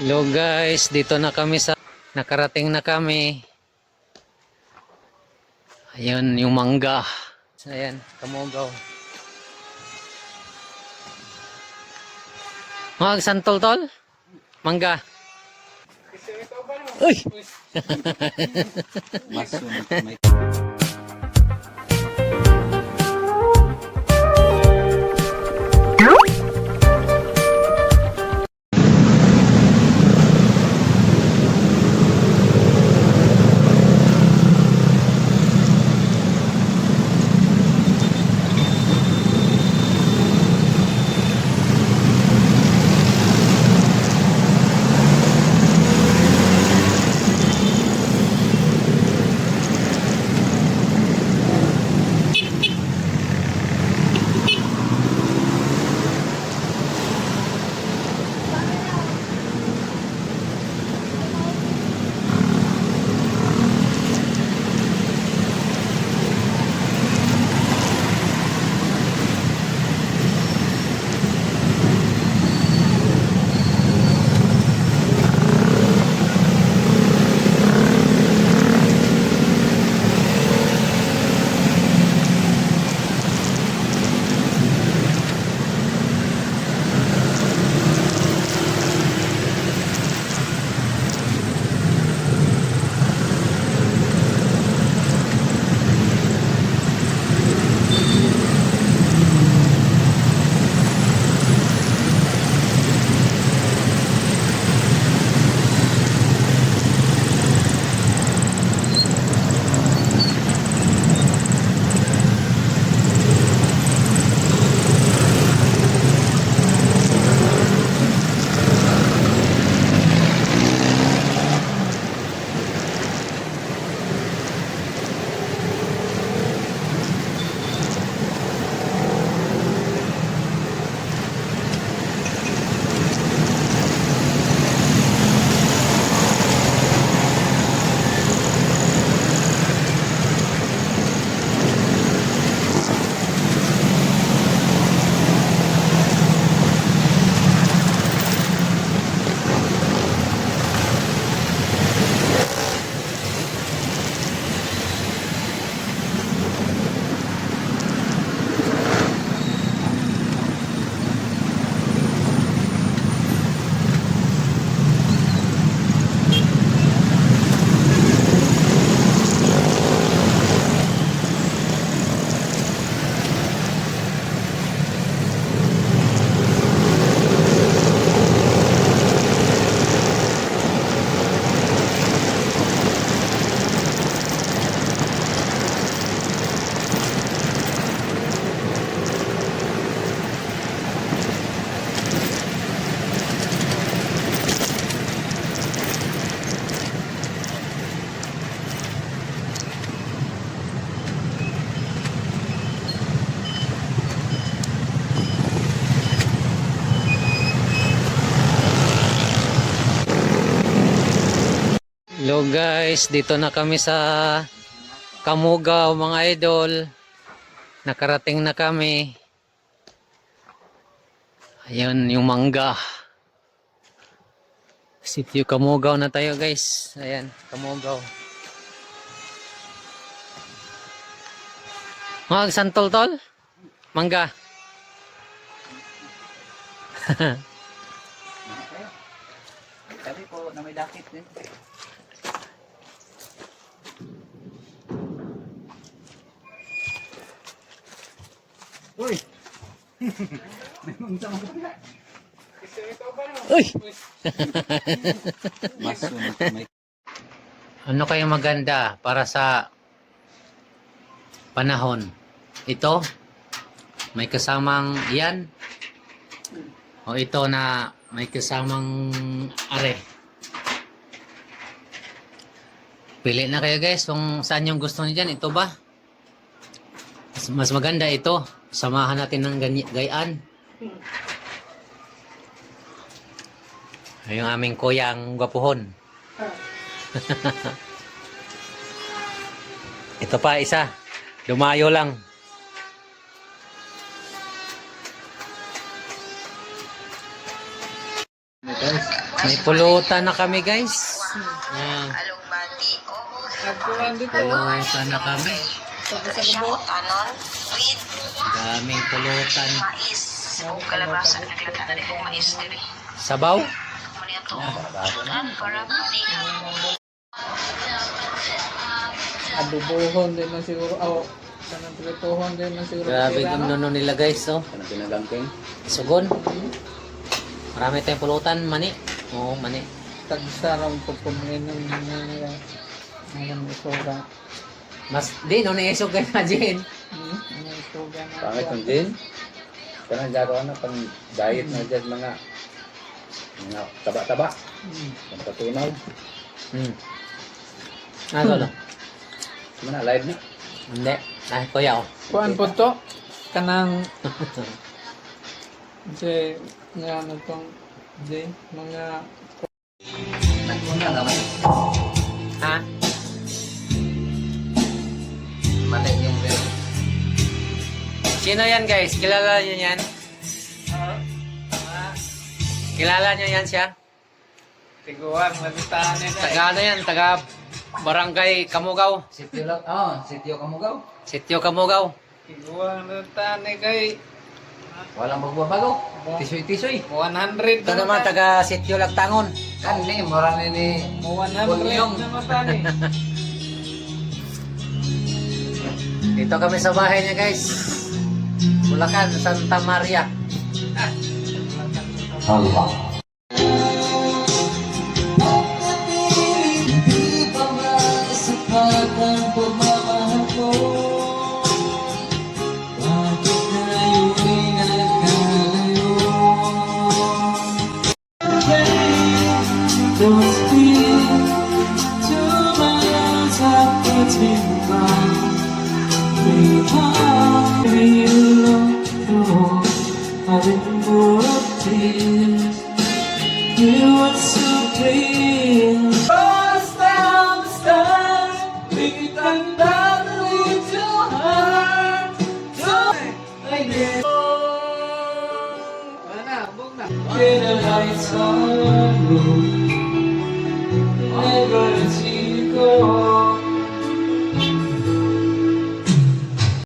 Hello guys, dito na kami sa nakarating na kami. Ayun yung mangga. Ayan, kamugaw. Mag santol tol? Mangga. Uy! guys, dito na kami sa Kamugaw mga idol. Nakarating na kami. Ayun yung mangga. Sitio Kamugaw na tayo guys. Ayan, Kamugaw. Mag santol tol? Mangga. Sabi po na may dakit din. Uy! Uy! Ano kaya maganda para sa panahon? Ito, may kasamang yan. O ito na may kasamang are. Pili na kayo guys kung saan yung gusto niyo dyan. Ito ba? Mas, maganda ito. Samahan natin ng gayaan. Yung aming kuyang gwapuhon. Ito pa isa. Lumayo lang. May pulutan na kami guys. Dito. Pulutan na kami. Tanon with Daming pulutan. mais o kalabasa naglagay na o mais diri. Sabaw? Muna ito. Para mani. Adubuhon din na siguro. Oh, kanang prituhon din na siguro. Grabe yung ano? nuno nila guys. Oh. Ano pinagangking? Sugon. Marami tayong pulutan. Mani. Oo, mani. Tagsarang po kuminom ng mga mga isuga. Mas, di, no, naisog kay na Jen. Hmm? Mga isuga na. Pangit yung din. Kanang gagawa na pang diet na dyan mga mga taba-taba. Hmm. Ang patunaw. Hmm. Ah, lolo. Mana live na. Hindi. Ay, kuya, oh. Kuan po to. Kanang Jay, nga ano tong Jay, mga Nagpunta naman. Ha? Sino yan guys? Kilala niyo yan? Kilala niyo yan siya? tiguan, malitahan nila. Taga ano yan? Taga Barangay Kamugaw. Sityo lang. Oh, sityo kamugaw. Sityo Kamugaw. Tiguan, malitahan ni kay Walang magbabago. Tisoy-tisoy. 100 Ito naman taga Sityo Lagtangon. Kan ni, mura ni ni. Mo 100 Bunyong. na matani. Dito kami sa bahay niya guys. Bulacan, Santa Maria. Don't been broken You are so clean First down the stairs We can barely to her To again Get a light on